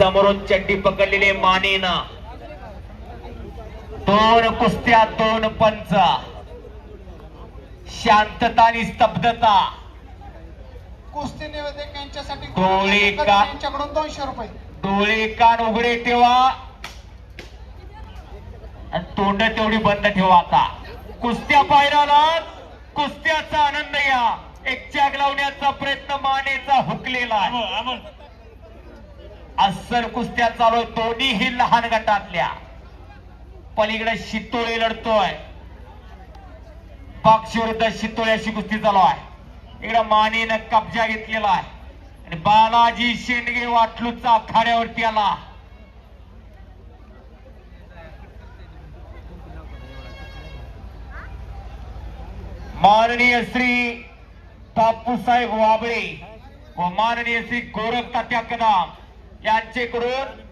समोरून चड्डी पकडलेले मानेना. दोन कुस्त्या दोन पंच. शांतता आणि स्तब्धता. कुस्ती निवेदक यांच्यासाठी डोळे का- यांच्याकडून दोनशे रुपये. डोळे कान उघडे ठेवा. आणि तोंड तेवढी बंद ठेवा आता. कुस्त्या पायराला कुस्त्याचा आनंद घ्या एक चाग लावण्याचा प्रयत्न मानेचा हुकलेला आहे. अस्सल कुस्त्या चालू आहे, दोन्हीही लहान गटातल्या. पलीकडे शितोळी लढतोय. पक्ष विरुद्ध अशी कुस्ती चालू आहे. इकडे मानेनं कब्जा घेतलेला आहे. आणि बालाजी शेंडगे वाटलूचा आखाड्यावरती आला. माननीय श्री बापूसाहेब वाबळे व माननीय श्री गोरख तात्या कदम यांचेकडून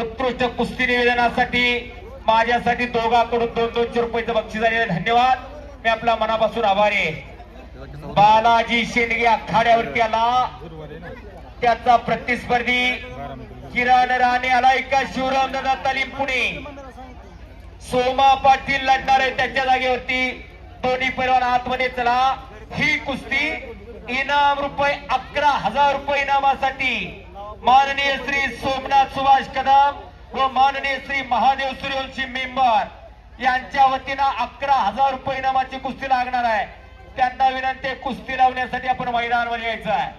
उत्कृष्ट कुस्ती निवेदनासाठी माझ्यासाठी दोघांकडून दोन दोनशे रुपयाचं बक्षीस झालेलं आहे. धन्यवाद. मी आपला मनापासून आभारी आहे. बालाजी शेंडगे आखाड्यावरती आला. त्याचा प्रतिस्पर्धी किरण राणे आला. एका शिवराम दादा तालीम पुणे. सोमा पाटील लढणार आहे त्याच्या जागेवरती. दोन्ही पैलवान आतमध्ये चला. ही कुस्ती इनाम रुपये अकरा हजार रुपये इनामासाठी. माननीय श्री सोमनाथ सुभाष कदम व माननीय श्री महादेव सूर्यवंशी मेंबर यांच्या वतीनं अकरा हजार रुपये इनामाची कुस्ती लागणार आहे. त्यांना विनंती कुस्ती लावण्यासाठी आपण मैदानावर यायचं आहे.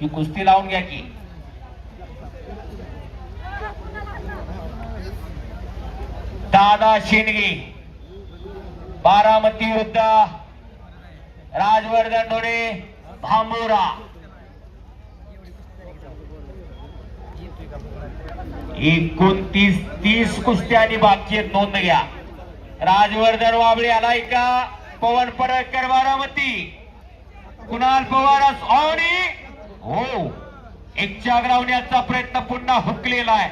ही कुस्ती लावून घ्या की. दादा शेंडगे बारामती विरुद्ध राजवर्धन डोळे भांबोरा. एकोणतीस तीस कुस्त्यांनी बाकी नोंद घ्या. राजवर्धन वाबळे आलाय का पवन परळकर बारामती. कुणाल पवार आणि हो. एकच्या चाग प्रयत्न पुन्हा हुकलेला आहे.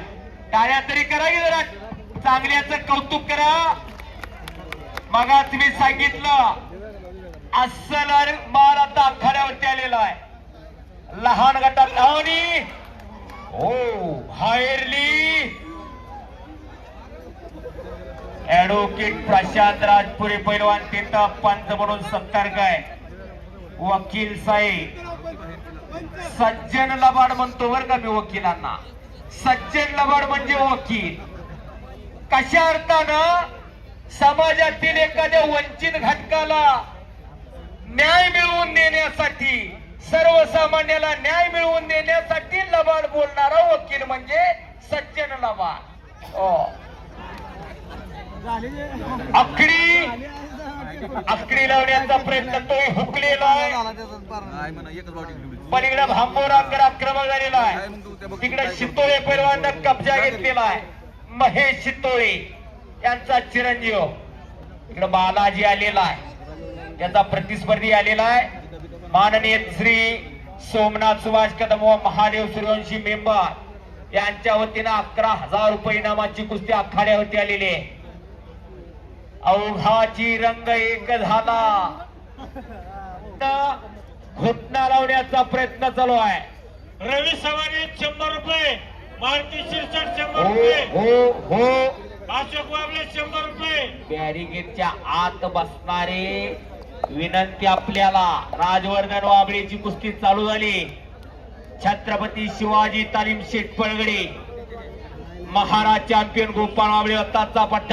टाळ्या तरी करा की जरा चांगल्याचं कौतुक करा. मगाच मी सांगितलं अस्सल मार आता आखाड्यावरती आलेला आहे. लहान गटात आणि हो बाहेरली ऍडव्होकेट प्रशांत राजपुरे पैलवान तिथं पंच म्हणून सत्तार आहे. वकील साहेब. सज्जन लबाड म्हणतो बर का मी वकिलांना. सज्जन लबाड म्हणजे वकील. कशा अर्थानं? समाजातील एखाद्या वंचित घटकाला न्याय मिळवून देण्यासाठी सर्वसामान्याला न्याय मिळवून देण्यासाठी बोलणारा वकील म्हणजे सज्जन लबाड हो. आखडी आखडी लावण्याचा प्रयत्न तो हुकलेला आहे. पलीकडे भांबोराकर आक्रमक झालेला आहे. तिकडे शितोळे पैलवानं कब्जा घेतलेला आहे. महेश शितोळे यांचा चिरंजीव. इकडे बालाजी आलेला आहे. त्याचा प्रतिस्पर्धी आलेला आहे. माननीय श्री सोमनाथ सुभाष कदम व महादेव सूर्यवंशी मेंबर यांच्या वतीनं अकरा हजार रुपये इनामाची कुस्ती आखाड्यावरती आलेली आहे. अवघाची रंग एक झाला. घुटना लावण्याचा प्रयत्न चालू आहे. रवी सवारी शंभर रुपये मारुती शिरसट शंभर हो रुपये हो हो. अशोक वाबळे शंभर रुपये. बॅरिगेटच्या आत बसणारे विनंती आपल्याला राजवर्धन वाबळेची कुस्ती चालू झाली. छत्रपती शिवाजी तालीम शेठ पळगडे महाराज चॅम्पियन गोपाळ वाबळे होताचा पट्टा